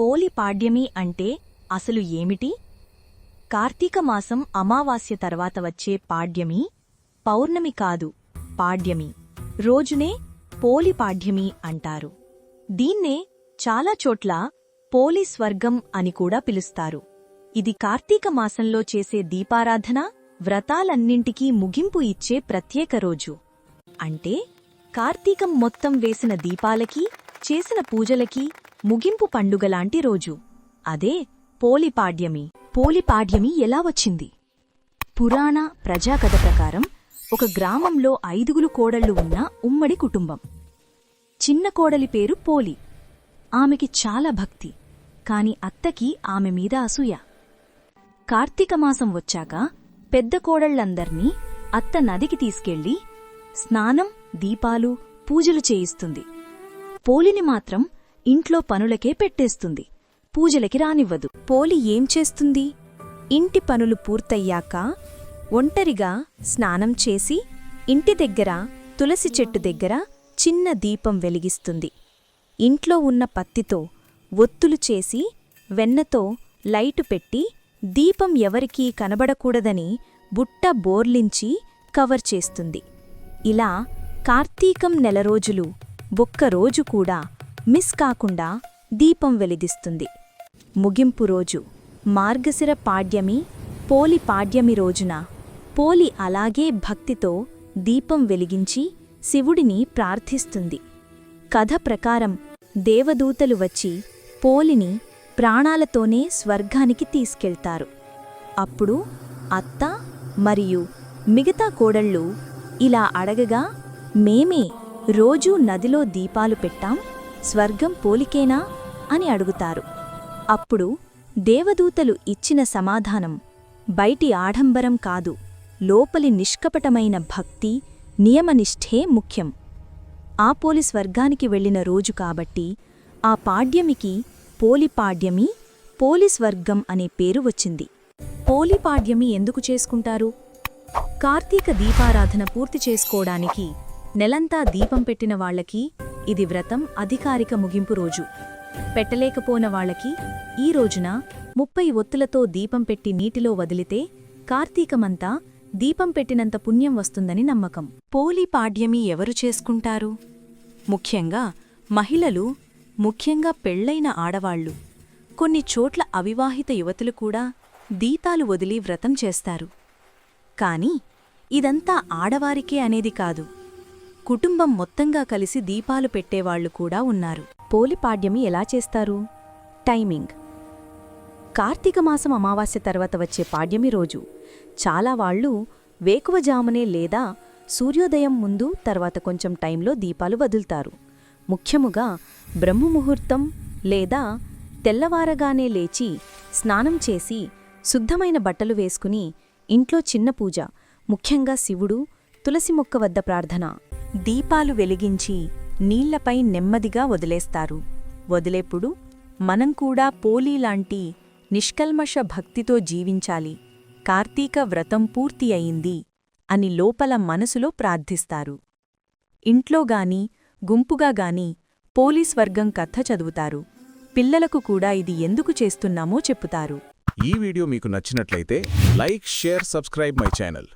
పోలి పాడ్యమి అంటే అసలు ఏమిటి? కార్తీక మాసం అమావాస్య తర్వాత వచ్చే పాడ్యమి పౌర్ణమి కాదు పాడ్యమి. రోజునే పోలి పాడ్యమి అంటారు. దీన్నే చాలా చోట్ల పోలి స్వర్గం అని కూడా పిలుస్తారు. ఇది కార్తీక మాసంలో చేసే దీపారాధన వ్రతాలన్నింటికీ ముగింపు ఇచ్చే ప్రత్యేక రోజు. అంటే కార్తీకం మొత్తం వేసిన దీపాలకి చేసిన పూజలకి ముగింపు పండుగలాంటి రోజు. అదే పోలిపాడ్యమి పోలిపాడ్యమి ఎలా వచ్చింది? పురాణ ప్రజాకథ ప్రకారం ఒక గ్రామంలో ఐదుగురు కోడళ్ళు ఉన్న ఉమ్మడి కుటుంబం. చిన్న కోడలి పేరు పోలి. ఆమెకి చాలా భక్తి. కాని అత్తకి ఆమె మీద అసూయ. కార్తీక మాసం వచ్చాక పెద్ద కోడళ్ళందర్నీ అత్త నదికి తీసుకెళ్ళి స్నానం దీపాలు పూజలు చేయిస్తుంది. పోలిని మాత్రం ఇంట్లో పనులకే పెట్టేస్తుంది. పూజలకి రానివ్వదు. పోలి ఏం చేస్తుంది? ఇంటి పనులు పూర్తయ్యాక ఒంటరిగా స్నానం చేసి ఇంటి దగ్గర తులసి చెట్టు దగ్గర చిన్న దీపం వెలిగిస్తుంది. ఇంట్లో ఉన్న పత్తితో ఒత్తులు చేసి వెన్నతో లైటు పెట్టి దీపం ఎవరికీ కనబడకూడదని బుట్ట బోర్లించి కవర్ చేస్తుంది. ఇలా కార్తీకం నెల రోజులు ఒక్క రోజు కూడా మిస్ కాకుండా దీపం వెలిదిస్తుంది. ముగింపు రోజు మార్గశిర పాడ్యమి పోలి పాడ్యమి రోజున పోలి అలాగే భక్తితో దీపం వెలిగించి శివుడిని ప్రార్థిస్తుంది. కథ ప్రకారం దేవదూతలు వచ్చి పోలిని ప్రాణాలతోనే స్వర్గానికి తీసుకెళ్తారు. అప్పుడు అత్త మరియు మిగతా కోడళ్ళు ఇలా అడగగా మేమే రోజూ నదిలో దీపాలు పెట్టాం స్వర్గం పోలికేనా అని అడుగుతారు. అప్పుడు దేవదూతలు ఇచ్చిన సమాధానం బయటి ఆడంబరం కాదు లోపలి నిష్కపటమైన భక్తి నియమనిష్ఠే ముఖ్యం. ఆ పోలి స్వర్గానికి వెళ్ళిన రోజు కాబట్టి ఆ పాడ్యమికి పోలిపాడ్యమి పోలిస్వర్గం అనే పేరు వచ్చింది. పోలిపాడ్యమి ఎందుకు చేసుకుంటారు? కార్తీక దీపారాధన పూర్తి చేసుకోవడానికి నెలంతా దీపం పెట్టిన వాళ్ళకి ఇది వ్రతం అధికారిక ముగింపు రోజు. పెట్టలేకపోన వాళ్ళకి ఈ రోజున ముప్పై ఒత్తులతో దీపం పెట్టి నీటిలో వదిలితే కార్తీకమంతా దీపం పెట్టినంత పుణ్యం వస్తుందని నమ్మకం. పోలిపాడ్యమి ఎవరు చేసుకుంటారు? ముఖ్యంగా మహిళలు ముఖ్యంగా పెళ్ళైన ఆడవాళ్ళు. కొన్ని చోట్ల అవివాహిత యువతులు కూడా దీతాలు వదిలి వ్రతం చేస్తారు. కాని ఇదంతా ఆడవారికే అనేది కాదు. కుటుంబం మొత్తంగా కలిసి దీపాలు పెట్టేవాళ్ళు కూడా ఉన్నారు. పోలిపాడ్యమి ఎలా చేస్తారు? టైమింగ్. కార్తీక మాసం అమావాస్య తర్వాత వచ్చే పాడ్యమి రోజు. చాలా వాళ్ళు వేకువజామునే లేదా సూర్యోదయం ముందు తర్వాత కొంచెం టైంలో దీపాలు వదులుతారు. ముఖ్యముగా బ్రహ్మముహూర్తం లేదా తెల్లవారగానే లేచి స్నానం చేసి శుద్ధమైన బట్టలు వేసుకుని ఇంట్లో చిన్న పూజ ముఖ్యంగా శివుడు తులసి మొక్క వద్ద ప్రార్థన. దీపాలు వెలిగించి నీళ్ళపై నెమ్మదిగా వదిలేస్తారు. వదిలేప్పుడు మనం కూడా పోలీలాంటి నిష్కల్మష భక్తితో జీవించాలి. కార్తీక వ్రతం పూర్తి అయింది అని లోపల మనసులో ప్రార్థిస్తారు. ఇంట్లోగాని గుంపుగాగాని పోలీస్ వర్గం కథ చదువుతారు. పిల్లలకు కూడా ఇది ఎందుకు చేస్తున్నామో చెప్పుతారు. ఈ వీడియో మీకు నచ్చినట్లయితే like share subscribe my channel.